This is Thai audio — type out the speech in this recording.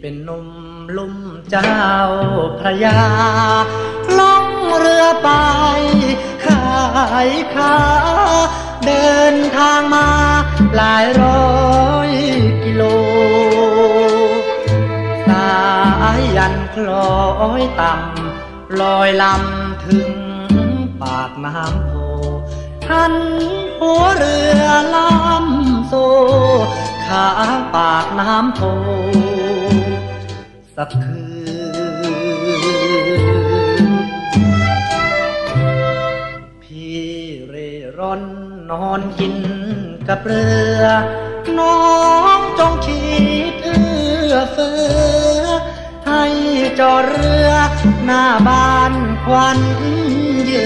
เป็นนมลุ่มเจ้าพระยาล่องเรือไป ขายค้าเดินทางมาหลายร้อยกิโล สายยันคล้อยต่ำลอยลำถึงปากน้ำโพหันหัวเรือลำโซข้างปากน้ำโพ สักคืน พี่เร่ร่อนนอนกินกับเรือ น้องจงคิดเอื้อเฟื้อให้จอเรือหน้าบ้านควันเยืน